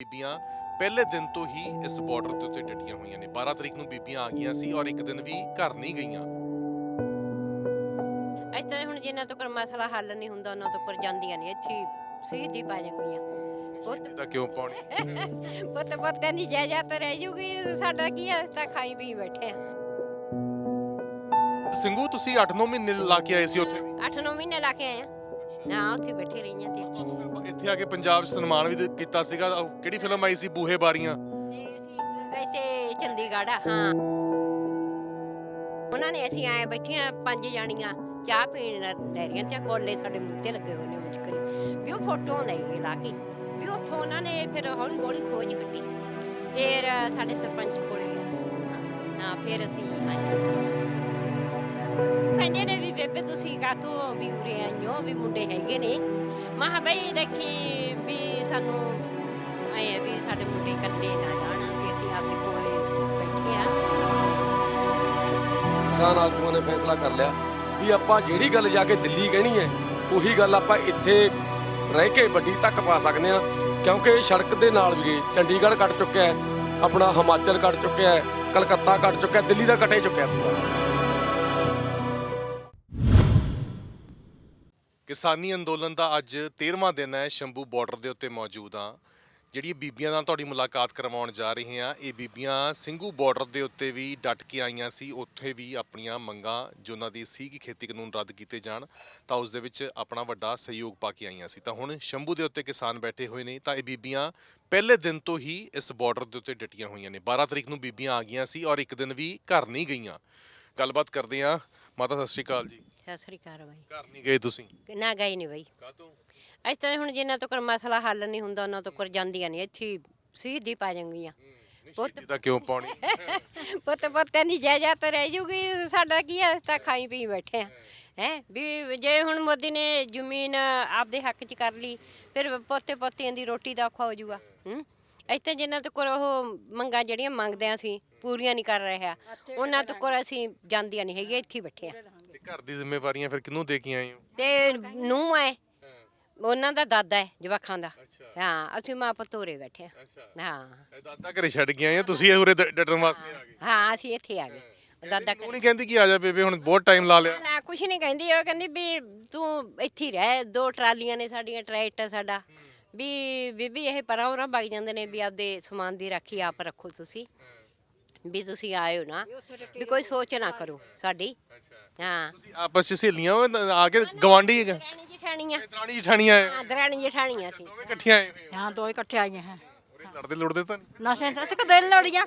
ਬੀਬੀਆਂ ਪਹਿਲੇ ਦਿਨ ਤੋਂ ਹੀ ਇਸ ਬਾਰਡਰ ਦੇ ਉੱਤੇ ਡਟੀਆਂ ਹੋਈਆਂ ਨੇ। 12 ਤਰੀਕ ਨੂੰ ਬੀਬੀਆਂ ਆ ਗਈਆਂ ਸੀ ਔਰ ਇੱਕ ਦਿਨ ਵੀ ਘਰ ਨਹੀਂ ਗਈਆਂ। ਇੱਥੇ ਹੁਣ ਜਿੰਨਾ ਤੱਕ ਮਸਲਾ ਹੱਲ ਨਹੀਂ ਹੁੰਦਾ ਉਹਨਾਂ ਤੱਕ ਜਾਂਦੀਆਂ ਨਹੀਂ। ਇੱਥੇ ਸਹੀਤ ਹੀ ਪਾ ਜਾਂਗੀਆਂ ਪੁੱਤ ਕਿਉਂ ਪਾਉਣੀ? ਪੁੱਤ ਪੁੱਤ ਨਹੀਂ ਜਾਇਦਾਦ ਰਹਿ ਜੂਗੀ ਸਾਡਾ ਕੀ ਹੈ? ਤਾਂ ਖਾਈ ਪੀ ਬੈਠੇ ਆ। ਸਿੰਘੂ ਤੁਸੀਂ 8-9 ਮਹੀਨੇ ਲਾ ਕੇ ਆਏ ਸੀ ਉੱਥੇ? ਵੀ 8-9 ਮਹੀਨੇ ਲਾ ਕੇ ਆਏ ਆ। ਹਾਂ ਉੱਥੇ ਬੈਠੇ ਰਹੀਆਂ ਤੇ। ਤੁਹਾਨੂੰ ਫਿਰ ਇੱਥੇ ਆ ਕੇ ਪੰਜਾਬ 'ਚ ਸਨਮਾਨ ਵੀ ਦੇ- ਕੀਤਾ ਸੀਗਾ। ਉਹ ਕਿਹੜੀ ਫਿਲਮ ਆਈ ਸੀ ਬੂਹੇ ਬਾਰੀਆਂ? ਤੇ ਅਸੀਂ ਗਏ ਤੇ ਚੰਡੀਗੜ੍ਹ ਆ, ਹਾਂ। ਉਹਨਾਂ ਨੇ ਅਸੀਂ ਆਏ ਬੈਠੀਆਂ ਪੰਜ ਜਾਣੀਆਂ ਚਾਹ ਪੀਣ ਲੈ ਰਹੀਆਂ ਤੇ ਕੋਲੇ ਸਾਡੇ ਮੂੰਹ ਤੇ ਲੱਗੇ ਹੋਏ ਨੇ ਮੁਚਕਰੀ ਵੀ ਉਹ ਫੋਟੋ ਲੈ ਗਏ ਲਾ ਕੇ। ਵੀ ਉੱਥੋਂ ਉਹਨਾਂ ਨੇ ਫਿਰ ਹੌਲੀ ਹੌਲੀ ਖੋਜ ਕੱਢੀ। ਫਿਰ ਸਾਡੇ ਸਰਪੰਚ ਕੋਲੇ ਗਏ। ਹਾਂ ਫਿਰ ਅਸੀਂ ਆਏ ਕਹਿੰਦੇ ਨੇ ਵੀ ਬੇਬੇ ਤੁਸੀਂ ਕਾਹਤੋਂ ਵੀ ਉਰੇ ਆਇਓ ਵੀ ਮੁੰਡੇ ਹੈਗੇ ਨੇ। ਮੈਂ ਕਿਹਾ ਬਈ ਦੇਖੀ ਵੀ ਸਾਨੂੰ ਆਏ ਵੀ ਸਾਡੇ ਮੁੰਡੇ ਇਕੱਲੇ ਨਾ ਜਾਣ, ਵੀ ਅਸੀਂ ਆਪਦੇ ਕੋਲੇ ਬੈਠੇ ਆ। ਕਿਸਾਨ ਆਗੂਆਂ ਨੇ ਫੈਸਲਾ ਕਰ ਲਿਆ ਵੀ ਆਪਾਂ ਜਿਹੜੀ ਗੱਲ ਜਾ ਕੇ ਦਿੱਲੀ ਕਹਿਣੀ ਹੈ, ਉਹੀ ਗੱਲ ਆਪਾਂ ਇੱਥੇ ਰਹਿ ਕੇ ਵੱਡੀ ਤੱਕ ਪਾ ਸਕਦੇ ਆ ਕਿਉਂਕਿ ਇਹ ਸੜਕ ਦੇ ਨਾਲ ਵੀਰੇ ਚੰਡੀਗੜ੍ਹ ਕੱਟ ਚੁੱਕਿਆ ਹੈ, ਆਪਣਾ ਹਿਮਾਚਲ ਕੱਟ ਚੁੱਕਿਆ ਹੈ, ਕਲਕੱਤਾ ਕੱਟ ਚੁੱਕਿਆ, ਦਿੱਲੀ ਦਾ ਕੱਟੇ ਚੁੱਕਿਆ ਪੂਰਾ। ਕਿਸਾਨੀ ਅੰਦੋਲਨ ਦਾ ਅੱਜ 13ਵਾਂ ਦਿਨ ਹੈ, ਸ਼ੰਭੂ ਬਾਰਡਰ ਦੇ ਉੱਤੇ ਮੌਜੂਦ ਆ ਜਿਹੜੀ ਬੀਬੀਆਂ ਨਾਲ ਤੁਹਾਡੀ ਮੁਲਾਕਾਤ ਕਰਵਾਉਣ ਜਾ ਰਹੇ ਹਾਂ, ਇਹ ਬੀਬੀਆਂ ਸਿੰਘੂ ਬਾਰਡਰ ਦੇ ਉੱਤੇ ਵੀ ਡਟ ਕੇ ਆਈਆਂ ਸੀ, ਉੱਥੇ ਵੀ ਆਪਣੀਆਂ ਮੰਗਾਂ, ਜੋ ਉਹਨਾਂ ਦੀ ਸੀ ਕਿ ਖੇਤੀ ਕਾਨੂੰਨ ਰੱਦ ਕੀਤੇ ਜਾਣ, ਤਾਂ ਉਸ ਦੇ ਵਿੱਚ ਆਪਣਾ ਵੱਡਾ ਸਹਿਯੋਗ ਪਾ ਕੇ ਆਈਆਂ ਸੀ। ਤਾਂ ਹੁਣ ਸ਼ੰਭੂ ਦੇ ਉੱਤੇ ਕਿਸਾਨ ਬੈਠੇ ਹੋਏ ਨੇ, ਤਾਂ ਇਹ ਬੀਬੀਆਂ ਪਹਿਲੇ ਦਿਨ ਤੋਂ ਹੀ ਇਸ ਬਾਰਡਰ ਦੇ ਉੱਤੇ ਡਟੀਆਂ ਹੋਈਆਂ ਨੇ। 12 ਤਰੀਕ ਨੂੰ ਬੀਬੀਆਂ ਆ ਗਈਆਂ ਸੀ ਔਰ ਇੱਕ ਦਿਨ ਵੀ ਘਰ ਨਹੀਂ ਗਈਆਂ। ਗੱਲਬਾਤ ਕਰਦੇ ਹਾਂ। ਮਾਤਾ, ਸਤਿ ਸ਼੍ਰੀ ਅਕਾਲ ਜੀ। ਸਤਿ ਸ੍ਰੀ ਅਕਾਲ ਬਾਈ। ਘਰ ਨਹੀਂ ਗਏ ਤੁਸੀਂ? ਨਾ ਗਈ ਨਹੀਂ ਬਾਈ। ਕਾਹਤੋਂ? ਇੱਥੇ ਹੁਣ ਜਿੰਨਾ ਤੱਕ ਮਸਲਾ ਹੱਲ ਨਹੀਂ ਹੁੰਦਾ ਉਹਨਾਂ ਤੱਕ ਜਾਂਦੀਆਂ ਨਹੀਂ ਇੱਥੇ ਹੀ ਪਾ ਜਾਂਗੀਆਂ। ਪੁੱਤ ਇਹਦਾ ਕਿਉਂ ਪਾਉਣੀ? ਪੁੱਤ ਪੁੱਤ ਨਹੀਂ ਜਾਇਦਾਦ ਰਹਿ ਜੂਗੀ ਸਾਡਾ ਕੀ ਹੈ ਤਾਂ ਖਾਈ ਪੀ ਬੈਠੇ ਆ। ਹੈ। ਵੀ ਜੇ ਹੁਣ ਮੋਦੀ ਨੇ ਜ਼ਮੀਨ ਆਪਦੇ ਹੱਕ 'ਚ ਕਰ ਲਈ ਫਿਰ ਪੋਤੇ ਪੋਤਿਆਂ ਦੀ ਰੋਟੀ ਦਾ ਔਖਾ ਹੋ ਜਾਊਗਾ ਹੂੰ। ਇੱਥੇ ਜਿੰਨਾ ਤੱਕ ਉਹ ਮੰਗਾਂ ਜਿਹੜੀਆਂ ਮੰਗਦੇ ਆ ਅਸੀਂ ਪੂਰੀਆਂ ਨਹੀਂ ਕਰ ਰਿਹਾ ਉਹਨਾਂ ਤੱਕ ਅਸੀਂ ਜਾਂਦੀਆਂ ਨਹੀਂ ਹੈਗੀਆਂ ਇੱਥੇ ਹੀ ਬੈਠੇ ਆ। ਤੇ ਘਰ ਦੀ ਜ਼ਿੰਮੇਵਾਰੀਆਂ ਫਿਰ ਕਿਹਨੂੰ ਦੇ ਕੇ ਆਏ ਹੋ? ਤੇ ਨੂੰ ਹੈ। ਉਹਨਾਂ ਦਾ ਦਾਦਾ ਹੈ ਜਵਾਖਾਂ ਦਾ। ਹਾਂ ਅਸੀਂ ਮਾਂ ਪਤੋਰੇ ਬੈਠੇ ਆ ਅੱਛਾ। ਹਾਂ। ਇਹ ਦਾਦਾ ਘਰੇ ਛੱਡ ਕੇ ਆਏ ਆ ਤੁਸੀਂ ਉਰੇ ਡ- ਡਟਣ ਵਾਸਤੇ ਆ ਗਏ। ਹਾਂ ਅਸੀਂ ਇੱਥੇ ਆ ਗਏ। ਦਾਦਾ ਉਹ ਨਹੀਂ ਕਹਿੰਦੀ ਕਿ ਆ ਜਾ ਬੇਬੇ ਹੁਣ ਬਹੁਤ ਟਾਈਮ ਲਾ ਲਿਆ। ਨਾ ਕੁਛ ਨਹੀਂ ਕਹਿੰਦੀ। ਉਹ ਕਹਿੰਦੀ ਵੀ ਤੂੰ ਇੱਥੇ ਹੀ ਰਹਿ। ਦੋ ਟਰਾਲੀਆਂ ਨੇ ਸਾਡੀਆਂ ਟਰੈਕਟਰ ਸਾਡਾ। ਵੀ ਬੀਬੀ ਇਹ ਪਰਾਂ ਉਰਾਂ ਵਗ ਜਾਂਦੇ ਨੇ ਵੀ ਆਪਦੇ ਸਮਾਨ ਦੀ ਰਾਖੀ ਆਪ ਰੱਖੋ ਤੁਸੀਂ। ਵੀ ਤੁਸੀਂ ਆਇਓ ਨਾ। ਵੀ ਕੋਈ ਸੋਚ ਨਾ ਕਰੋ ਸਾਡੀ। ਹਾਂ। ਤੁਸੀਂ ਆਪਸ ਚ ਸਹੇਲੀਆਂ ਹੋ ਤਾਂ ਆ ਕੇ ਗਵਾਂਢੀ ਹੈਗਾ ਦਰਾਣੀ ਜਠਾਣੀਆਂ। ਦਰਾਣੀ ਜਠਾਣੀਆਂ ਆਏ ਹੋ। ਦਰਾਣੀ ਜਠਾਣੀਆਂ ਸੀ। ਦੋਵੇਂ ਇਕੱਠੀਆਂ ਆਏ ਹੋਏ ਹੋ। ਹਾਂ ਦੋ ਇਕੱਠੇ ਆਈਆਂ ਹੈ। ਉਰੇ ਲੜਦੇ ਲੁੜਦੇ ਤਾਂ ਨਹੀਂ? ਨਸ਼ੇ ਤੇ ਅਸੀਂ ਕਦੇ ਨੀ ਲੜੀਆਂ।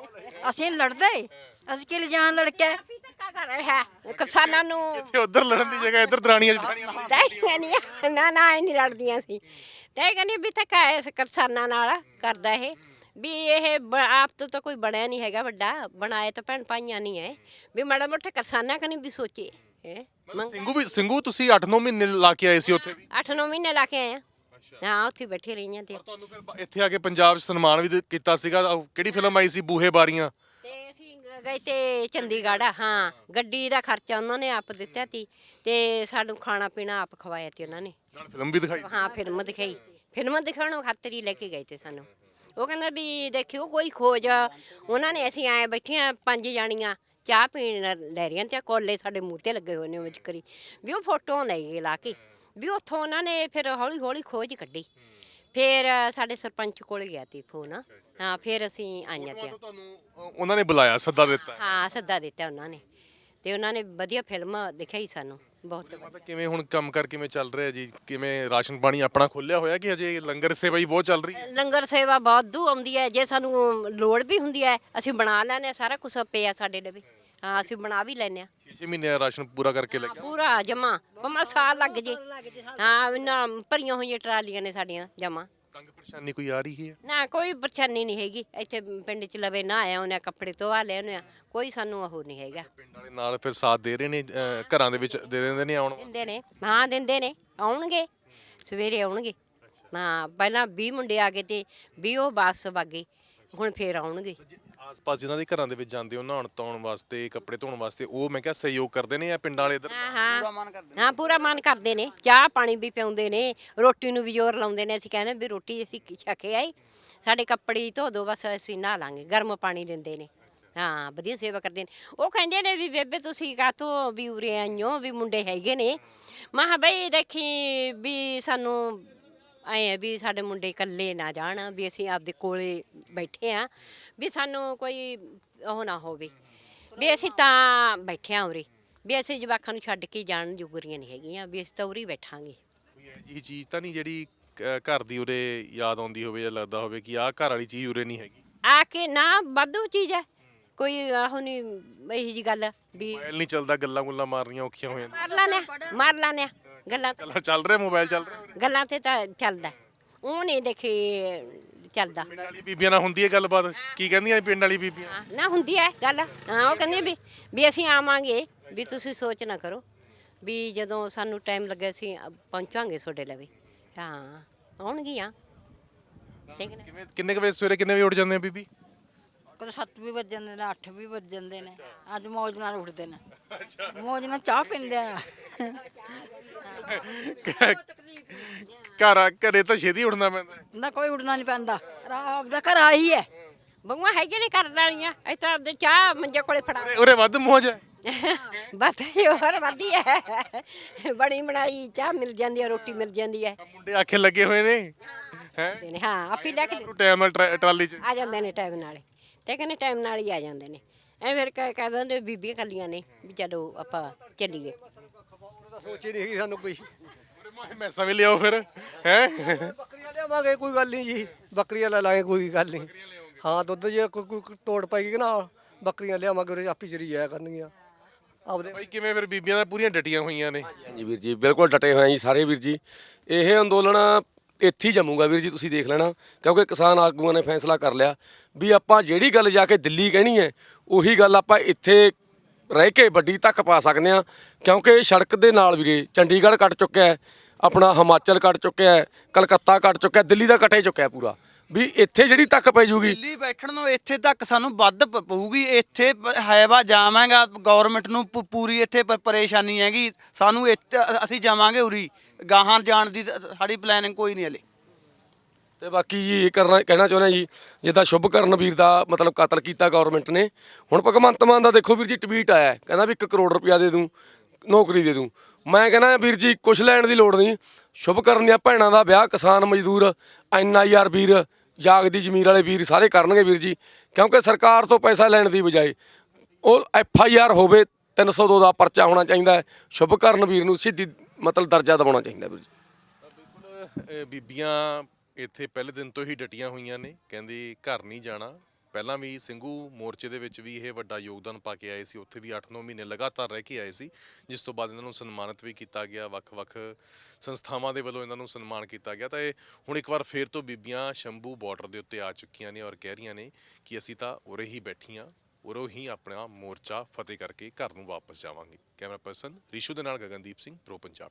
ਅਸੀਂ ਨੀ ਲੜਦੇ। ਅਸੀਂ ਕਿ ਜਾਣ ਲੜਕੇ? ਵੀ ਧੱਕਾ ਕਰ ਰਿਹਾ ਹੈ। ਕਿਸਾਨਾਂ ਨੂੰ ਇੱਥੇ ਉਧਰ ਲੜਨ ਦੀ ਜਗ੍ਹਾ ਇੱਧਰ ਦਰਾਣੀਆਂ ਜਠਾਣੀਆਂ ਤੈਨੂੰ ਨਹੀਂ ਨਾ ਨਾ ਇਹ ਨਹੀਂ ਲੜਦੀਆਂ ਸੀ। ਤੇ ਕਹਿੰਦੀ ਵੀ ਧੱਕਾ ਇਸ ਕਿਸਾਨਾਂ ਨਾਲ ਕਰਦਾ ਇਹ। ਵੀ ਇਹ ਬ- ਆਪ ਤੋਂ ਤਾਂ ਕੋਈ ਬਣਿਆ ਨਹੀਂ ਹੈਗਾ ਵੱਡਾ ਬਣਾਏ ਤਾਂ ਭੈਣ ਭਾਈਆਂ ਨਹੀਂ ਹੈ ਵੀ ਮਾੜਾ ਮੋਟਾ ਕਿਸਾਨਾਂ ਕਨੀ ਵੀ ਸੋਚੇ ਹੈ? ਸਿੰਘੂ ਵੀ ਸਿੰਘੂ ਤੁਸੀਂ 8-9 ਮਹੀਨੇ ਲਾ ਕੇ ਆਏ ਸੀ ਉੱਥੇ ਵੀ? 8-9 ਮਹੀਨੇ ਲਾ ਕੇ ਆਏ ਆ। ਹਾਂ ਉੱਥੇ ਬੈਠੇ ਰਹੀਆਂ ਤੇ। ਤੁਹਾਨੂੰ ਫਿਰ ਬ- ਇੱਥੇ ਆ ਕੇ ਪੰਜਾਬ 'ਚ ਸਨਮਾਨ ਵੀ ਦੇ- ਕੀਤਾ ਸੀਗਾ। ਉਹ ਕਿਹੜੀ ਫਿਲਮ ਆਈ ਸੀ ਬੂਹੇ ਬਾਰੀਆਂ? ਤੇ ਅਸੀਂ ਗ- ਗਏ ਤੇ ਚੰਡੀਗੜ੍ਹ ਆ, ਹਾਂ। ਗੱਡੀ ਦਾ ਖਰਚਾ ਉਹਨਾਂ ਨੇ ਆਪ ਦਿੱਤਾ ਸੀ ਤੇ ਸਾਨੂੰ ਖਾਣਾ ਪੀਣਾ ਆਪ ਖਵਾਇਆ ਤੇ ਉਹਨਾਂ ਨੇ। ਨਾਲ ਫਿਲਮ ਵੀ ਦਿਖਾਈ ਹਾਂ ਫਿਲਮ ਦਿਖਾਈ। ਫਿਲਮ ਦਿਖਾਉਣ ਖਾਤਰ ਹੀ ਲੈ ਕੇ ਗਏ ਤੇ ਸਾਨੂੰ। ਉਹ ਕਹਿੰਦਾ ਵੀ ਦੇਖਿਓ ਕੋਈ ਖੋਜ। ਉਹਨਾਂ ਨੇ ਅਸੀਂ ਆਏ ਬੈਠੀਆਂ ਪੰਜ ਜਾਣੀਆਂ ਚਾਹ ਪੀਣ ਲੈ ਰਹੀਆਂ ਤੇ ਕੋਲੇ ਸਾਡੇ ਮੂੰਹ ਤੇ ਲੱਗੇ ਹੋਏ ਨੇ ਵਿਚਕਰੀ। ਵੀ ਉਹ ਫੋਟੋ ਲੈ ਗਏ ਲਾ ਕੇ। ਵੀ ਉੱਥੋਂ ਉਹਨਾਂ ਨੇ ਫਿਰ ਹੌਲੀ ਹੌਲੀ ਖੋਜ ਕੱਢੀ। ਫਿਰ ਸਾਡੇ ਸਰਪੰਚ ਕੋਲ ਗਿਆ ਤੀ ਫੋਨ। ਹਾਂ ਫਿਰ ਅਸੀਂ ਆਈਆਂ ਤੇ। ਤੁਹਾਨੂੰ ਉਹਨਾਂ ਨੇ ਬੁਲਾਇਆ ਸੱਦਾ ਦਿੱਤਾ। ਹਾਂ ਸੱਦਾ ਦਿੱਤਾ ਉਹਨਾਂ ਨੇ। ਤੇ ਉਹਨਾਂ ਨੇ ਵਧੀਆ ਫਿਲਮ ਦਿਖਾਈ ਸਾਨੂੰ। ਬਹੁਤ ਮਾਤਾ ਕਿਵੇਂ ਹੁਣ ਕੰਮ ਕਰ ਕਿਵੇਂ ਚੱਲ ਰਿਹਾ ਜੀ? ਕਿਵੇਂ ਰਾਸ਼ਨ ਪਾਣੀ ਆਪਣਾ ਖੋਲਿਆ ਹੋਇਆ ਕਿ ਅਜੇ ਲੰਗਰ ਸੇਵਾ ਹੀ ਬਹੁਤ ਚੱਲ ਰਹੀ ਹੈ? ਲੰਗਰ ਸੇਵਾ ਬਹੁਤ ਦੂ ਆਉਂਦੀ ਹੈ ਜੇ ਸਾਨੂੰ ਲੋੜ ਵੀ ਹੁੰਦੀ ਹੈ ਅਸੀਂ ਬਣਾ ਲੈਂਦੇ ਹਾਂ ਸਾਰਾ ਕੁਝ ਪਿਆ ਸਾਡੇ ਡੱਬੇ। ਹਾਂ ਅਸੀਂ ਬਣਾ ਵੀ ਲੈਂਦੇ ਹਾਂ। 6 ਮਹੀਨੇ ਦਾ ਰਾਸ਼ਨ ਪੂਰਾ ਕਰਕੇ ਗਿਆ ਪੂਰਾ ਜਮਾ ਪਮਾ ਸਾਲ ਲੱਗ ਜੇ। ਹਾਂ ਇਹਨਾਂ ਭਰੀਆਂ ਹੋਈਆਂ ਟਰਾਲੀਆਂ ਨੇ ਸਾਡੀਆਂ ਜਮਾ। ਤੰਗ ਪਰੇਸ਼ਾਨੀ ਕੋਈ ਆ ਰਹੀ ਹੈ? ਨਾ ਕੋਈ ਪਰੇਸ਼ਾਨੀ ਨਹੀਂ ਹੈਗੀ। ਇੱਥੇ ਪਿੰਡ ਚ ਲਵੇ ਨਾ ਆਇਆ ਉਹਨੇ ਕੱਪੜੇ ਧੋਆ ਲਏ ਉਹਨੇ ਕੋਈ ਸਾਨੂੰ ਉਹ ਨਹੀਂ ਹੈਗਾ। ਪਿੰਡ ਵਾਲੇ ਨਾਲ ਫਿਰ ਸਾਥ ਦੇ ਰਹੇ ਨੇ ਘਰਾਂ ਦੇ ਵਿੱਚ ਦੇ ਦਿੰਦੇ ਨੇ ਆਉਣ ਦਿੰਦੇ ਨੇ। ਹਾਂ ਦਿੰਦੇ ਨੇ। ਆਉਣਗੇ। ਸਵੇਰੇ ਆਉਣਗੇ। ਹਾਂ ਪਹਿਲਾਂ 20 ਮੁੰਡੇ ਆ ਗਏ ਤੇ 20 ਉਹ ਵਾਪਸ ਵਗੇ ਹੁਣ ਫੇਰ ਆਉਣਗੇ। ਆਸ-ਪਾਸ ਜਿਨ੍ਹਾਂ ਦੇ ਘਰਾਂ ਦੇ ਵਿੱਚ ਜਾਂਦੇ ਹੋ ਨਹਾਉਣ ਧੋਣ ਵਾਸਤੇ ਕੱਪੜੇ ਧੋਣ ਵਾਸਤੇ ਉਹ ਮੈਂ ਕਿਹਾ ਸਹਿਯੋਗ ਕਰਦੇ ਨੇ ਆ ਪਿੰਡਾਂ ਵਾਲੇ ਇੱਧਰ? ਹਾਂ ਹਾਂ। ਹਾਂ ਪੂਰਾ ਮਨ ਕਰਦੇ ਨੇ। ਚਾਹ ਪਾਣੀ ਵੀ ਪਿਆਉਂਦੇ ਨੇ ਰੋਟੀ ਨੂੰ ਵੀ ਜ਼ੋਰ ਲਾਉਂਦੇ ਨੇ। ਅਸੀਂ ਕਹਿੰਦੇ ਵੀ ਰੋਟੀ ਅਸੀਂ ਛਕੇ ਆਈ ਸਾਡੇ ਕੱਪੜੇ ਧੋ ਦੋ ਬਸ ਅਸੀਂ ਨਹਾ ਲਾਂਗੇ ਗਰਮ ਪਾਣੀ ਦਿੰਦੇ ਨੇ। ਹਾਂ ਵਧੀਆ ਸੇਵਾ ਕਰਦੇ ਨੇ। ਉਹ ਕਹਿੰਦੇ ਨੇ ਵੀ ਬੇਬੇ ਤੁਸੀਂ ਕਾਹਤੋਂ ਵੀ ਉਰੇ ਆਈਓ ਵੀ ਮੁੰਡੇ ਹੈਗੇ ਨੇ? ਮੈਂ ਕਿਹਾ ਬਈ ਦੇਖੀ ਵੀ ਸਾਨੂੰ ਐ ਵੀ ਸਾਡੇ ਮੁੰਡੇ ਇਕੱਲੇ ਨਾ ਜਾਣ ਵੀ ਅਸੀਂ ਆਪਦੇ ਕੋਲੇ ਬੈਠੇ ਆ ਵੀ ਸਾਨੂੰ ਕੋਈ ਉਹ ਨਾ ਹੋਵੇ। ਵੀ ਅਸੀਂ ਤਾਂ ਬੈਠੇ ਆ ਉਰੇ ਵੀ ਅਸੀਂ ਜਵਾਕਾਂ ਨੂੰ ਛੱਡ ਕੇ ਜਾਣ ਜੁਗਰੀਆਂ ਨਹੀਂ ਹੈਗੀਆਂ ਵੀ ਅਸੀਂ ਤਾਂ ਉਰੇ ਹੀ ਬੈਠਾਂਗੇ। ਇਹੋ ਚੀਜ਼ ਤਾਂ ਨਹੀਂ ਜਿਹੜੀ ਅ, ਘਰ ਦੀ ਉਰੇ ਯਾਦ ਆਉਂਦੀ ਹੋਵੇ ਜਾਂ ਲੱਗਦਾ ਹੋਵੇ ਕਿ ਆਹ ਘਰ ਵਾਲੀ ਚੀਜ਼ ਉਰੇ ਨਹੀਂ ਹੈਗੀ? ਆ ਕੇ ਨਾ ਵਾਧੂ ਚੀਜ਼ ਹੈ। ਕੋਈ ਆਹੋ ਨਹੀਂ ਇਹੀ ਜੀ ਗੱਲ ਵੀ ਮੋਬਾਈਲ ਨਹੀਂ ਚੱਲਦਾ ਗੱਲਾਂ ਗੁੱਲਾਂ ਮਾਰਨੀਆਂ ਔਖੀਆਂ ਹੋ ਜਾਂਦੀਆਂ। ਮਾਰ ਲਾਨੇ ਮਾਰ ਲਾਨੇ ਗੱਲਾਂ ਚੱਲ ਚੱਲ ਰਿਹਾ ਮੋਬਾਈਲ ਚੱਲ ਰਿਹਾ? ਗੱਲਾਂ ਤੇ ਤਾਂ ਚੱਲਦਾ। ਉਹ ਨਹੀਂ ਦੇਖੀ ਚੱਲਦਾ। ਪਿੰਡ ਵਾਲੀ ਬੀਬੀਆਂ ਨਾਲ ਹੁੰਦੀ ਹੈ ਗੱਲਬਾਤ? ਕੀ ਕਹਿੰਦੀਆਂ ਪਿੰਡ ਵਾਲੀ ਬੀਬੀਆਂ? ਨਾ ਹੁੰਦੀ ਹੈ ਗੱਲ। ਹਾਂ ਉਹ ਕਹਿੰਦੇ ਵੀ ਵੀ ਅਸੀਂ ਆਵਾਂਗੇ ਵੀ ਤੁਸੀਂ ਸੋਚ ਨਾ ਕਰੋ। ਵੀ ਜਦੋਂ ਸਾਨੂੰ ਟਾਈਮ ਲੱਗੇ ਅਸੀਂ ਪਹੁੰਚਾਂਗੇ ਤੁਹਾਡੇ ਲਵੇ ਹਾਂ ਆਉਣਗੀਆਂ। ਠੀਕ ਨੇ? ਕਿਵੇਂ ਕਿੰਨੇ ਕੁ ਵਜੇ ਸਵੇਰੇ ਕਿੰਨੇ ਵਜੇ ਉੱਠ ਜਾਂਦੇ ਆ ਬੀਬੀ? ਕਦੇ 7 ਵੀ ਵੱਜ ਜਾਂਦੇ ਨੇ 8 ਵੀ ਵੱਜ ਜਾਂਦੇ ਨੇ ਅੱਜ ਮੌਜ ਨਾਲ ਉੱਠਦੇ ਨੇ। ਮੌਜ ਨਾਲ ਚਾਹ ਪੀਂਦੇ ਆ। ਘਰ ਘਰੇ ਤਾਂ ਛੇਤੀ ਉੱਠਣਾ ਪੈਂਦਾ। ਹੈ। ਨਾ ਕੋਈ ਉੱਠਣਾ ਨਹੀਂ ਪੈਂਦਾ ਰਾਤ ਦਾ ਘਰ ਆਹੀ ਹੈ। ਬੰਗਵਾ ਹੈਗੇ ਨੇ ਕਰਨ ਵਾਲੀਆਂ ਤਾਂ ਆਪਦੇ ਚਾਹ ਮੰਜੇ ਕੋਲੇ ਫੜਾ ਉਰੇ- ਉਰੇ ਵੱਧ ਮੌਜ ਹੈ। ਬਸ ਇਹ ਹੋਰ ਵਧੀਆ ਹੈ। ਬਣੀ ਬਣਾਈ ਚਾਹ ਮਿਲ ਜਾਂਦੀ ਹੈ ਰੋਟੀ ਮਿਲ ਜਾਂਦੀ ਹੈ। ਆਹ ਮੁੰਡੇ ਆਖੇ ਲੱਗੇ ਹੋਏ ਨੇ। ਹੈ ਦੇ ਨੇ ਹਾਂ ਆਪੀ ਲੈ ਕੇ ਦੇ- ਟਾਈਮ ਨਾਲ ਟਰਾ- ਟਰਾਲੀ 'ਚ। ਆ ਜਾਂਦੇ ਨੇ ਟਾਈਮ ਨਾਲ। ਤੇ ਕਹਿੰਦੇ ਟਾਈਮ ਨਾਲ ਹੀ ਆ ਜਾਂਦੇ ਨੇ। ਐ ਫਿਰ ਕਹਿ ਕਹਿ ਦਿੰਦੇ ਬੀਬੀਆਂ ਕੱਲੀਆਂ ਨੇ ਵੀ ਚਲੋ ਆਪਾਂ ਚੱਲੀਏ। ਸੋਚੀ ਨਹੀਂ ਹੈਗੀ ਸਾਨੂੰ ਕੋਈ। ਮੈਸਾਂ ਵੀ ਲਿਆਓ ਫਿਰ ਹੈ? ਬੱਕਰੀਆਂ ਲਿਆਵਾਂਗੇ ਕੋਈ ਗੱਲ ਨਹੀਂ ਜੀ। ਬੱਕਰੀਆਂ ਲੈ ਲਾਂਗੇ ਕੋਈ ਗੱਲ ਨਹੀਂ। ਹਾਂ ਦੁੱਧ ਜੇ ਕੋਈ ਕੋਈ ਤੋੜ ਪਾਏਗੀ ਨਾ ਬੱਕਰੀਆਂ ਲਿਆਵਾਂਗੇ ਉਰੇ ਆਪੀ ਚਰੀ ਜਾਇਆ ਕਰਨਗੀਆਂ। ਆਪਦੇ ਭਾਈ ਕਿਵੇਂ ਫਿਰ ਬੀਬੀਆਂ ਦਾ ਪੂਰੀਆਂ ਡਟੀਆਂ ਹੋਈਆਂ ਨੇ? ਹਾਂਜੀ ਵੀਰ ਜੀ ਬਿਲਕੁਲ ਡਟੇ ਹੋਏ ਆ ਜੀ ਸਾਰੇ ਵੀਰ ਜੀ। ਇਹ ਅੰਦੋਲਨ ਇੱਥੇ ਹੀ ਜੰਮੂਗਾ ਵੀਰ ਜੀ, ਤੁਸੀਂ ਦੇਖ ਲੈਣਾ। ਕਿਉਂਕਿ ਕਿਸਾਨ ਆਗੂਆਂ ਨੇ ਫੈਸਲਾ ਕਰ ਲਿਆ ਵੀ ਆਪਾਂ ਜਿਹੜੀ ਗੱਲ ਜਾ ਕੇ ਦਿੱਲੀ ਕਹਿਣੀ ਹੈ, ਉਹੀ ਗੱਲ ਆਪਾਂ ਇੱਥੇ ਰਹਿ ਕੇ ਵੱਡੀ ਤੱਕ ਪਾ ਸਕਦੇ ਆ ਕਿਉਂਕਿ ਸੜਕ ਦੇ ਨਾਲ ਵੀਰੇ, ਚੰਡੀਗੜ੍ਹ ਕੱਟ ਚੁੱਕਿਆ ਹੈ। ਆਪਣਾ ਹਿਮਾਚਲ ਕੱਟ ਚੁੱਕਿਆ ਹੈ ਕਲਕੱਤਾ ਕੱਟ ਚੁੱਕਿਆ ਦਿੱਲੀ ਦਾ ਕੱਟੇ ਚੁੱਕਿਆ ਪੂਰਾ। ਵੀ ਇੱਥੇ ਜਿਹੜੀ ਤੱਕ ਪੈ ਜੂਗੀ। ਦਿੱਲੀ ਬੈਠਣ ਨੂੰ ਇੱਥੇ ਤੱਕ ਸਾਨੂੰ ਵੱਧ ਪ- ਪਊਗੀ। ਇੱਥੇ ਪ- ਹੈਵਾ ਜਾਵਾਂਗਾ ਗਵਰਨਮੈਂਟ ਨੂੰ ਪ- ਪੂਰੀ ਇੱਥੇ ਪ- ਪਰੇਸ਼ਾਨੀ ਹੈਗੀ। ਸਾਨੂੰ ਇੱਥੇ ਅ- ਅਸੀਂ ਜਾਵਾਂਗੇ ਉਰੀ। ਗਾਹਾਂ ਜਾਣ ਦੀ ਸ- ਸਾਡੀ ਪਲੈਨਿੰਗ ਕੋਈ ਨਹੀਂ ਹਲੇ। ਤੇ ਬਾਕੀ ਜੀ ਇਹ ਕਰਨਾ ਕਹਿਣਾ ਚਾਹੁੰਦਾ ਜੀ ਜਿੱਦਾਂ ਸ਼ੁਭਕਰਨ ਵੀਰ ਦਾ ਮਤਲਬ ਕਤਲ ਕੀਤਾ ਗਵਰਨਮੈਂਟ ਨੇ। ਹੁਣ ਭਗਵੰਤ ਮਾਨ ਦਾ ਦੇਖੋ ਵੀਰ ਜੀ ਟਵੀਟ ਆਇਆ ਹੈ, ਕਹਿੰਦਾ ਵੀ 1 ਕਰੋੜ ਰੁਪਇਆ ਦੇ ਦੂੰ। ਨੌਕਰੀ ਦੇ ਦੂੰ। ਮੈਂ ਕਹਿੰਦਾ ਵੀਰ ਜੀ, ਕੁਛ ਲੈਣ ਦੀ ਲੋੜ ਨਹੀਂ। ਸ਼ੁਭਕਰਨ ਦੀਆਂ ਭੈਣਾਂ ਦਾ ਵਿਆਹ, ਕਿਸਾਨ ਮਜ਼ਦੂਰ ਐਨਆਈਆਰ ਵੀਰ, ਜਾਗਦੀ ਜ਼ਮੀਰ ਵਾਲੇ ਵੀਰ, ਸਾਰੇ ਕਰਨਗੇ ਵੀਰ ਜੀ। ਕਿਉਂਕਿ ਸਰਕਾਰ ਤੋਂ ਪੈਸਾ ਲੈਣ ਦੀ ਬਜਾਏ ਉਹ ਐਫਆਈਆਰ ਹੋਵੇ 302 ਦਾ ਪਰਚਾ ਹੋਣਾ ਚਾਹੀਦਾ ਹੈ। ਸ਼ੁਭਕਰਨ ਵੀਰ ਨੂੰ ਸਿੱਧੀ ਮਤਲਬ ਦਰਜਾ ਦਿਵਾਉਣਾ ਚਾਹੀਦਾ ਵੀਰ ਜੀ। ਬਿਲਕੁਲ ਬੀਬੀਆਂ ਇੱਥੇ ਪਹਿਲੇ ਦਿਨ ਤੋਂ ਹੀ ਡਟੀਆਂ ਹੋਈਆਂ ਨੇ, ਕਹਿੰਦੀ ਘਰ ਨਹੀਂ ਜਾਣਾ। ਪਹਿਲਾਂ ਵੀ ਸਿੰਘੂ ਮੋਰਚੇ ਦੇ ਵਿੱਚ ਵੀ ਇਹ ਵੱਡਾ ਯੋਗਦਾਨ ਪਾ ਕੇ ਆਏ ਸੀ, ਉੱਥੇ ਵੀ 8-9 ਮਹੀਨੇ ਲਗਾਤਾਰ ਰਹਿ ਕੇ ਆਏ ਸੀ, ਜਿਸ ਤੋਂ ਬਾਅਦ ਇਹਨਾਂ ਨੂੰ ਸਨਮਾਨਿਤ ਵੀ ਕੀਤਾ ਗਿਆ, ਵੱਖ-ਵੱਖ ਸੰਸਥਾਵਾਂ ਦੇ ਵੱਲੋਂ ਇਹਨਾਂ ਨੂੰ ਸਨਮਾਨ ਕੀਤਾ ਗਿਆ। ਤਾਂ ਇਹ ਹੁਣ ਇੱਕ ਵਾਰ ਫੇਰ ਤੋਂ ਬੀਬੀਆਂ ਸ਼ੰਭੂ ਬਾਰਡਰ ਦੇ ਉੱਤੇ ਆ ਚੁੱਕੀਆਂ ਨੇ ਔਰ ਕਹਿ ਰਹੀਆਂ ਨੇ ਕਿ ਅਸੀਂ ਤਾਂ ਉਰੇ ਹੀ ਬੈਠੀਆਂ ਉਰੋਂ ਹੀ ਆਪਣਾ ਮੋਰਚਾ ਫਤਿਹ ਕਰਕੇ ਘਰ ਨੂੰ ਵਾਪਸ ਜਾਵਾਂਗੇ। ਕੈਮਰਾ ਪਰਸਨ ਰਿਸ਼ੂ ਦੇ ਨਾਲ ਗਗਨਦੀਪ ਸਿੰਘ, ਪ੍ਰੋ ਪੰਜਾਬ।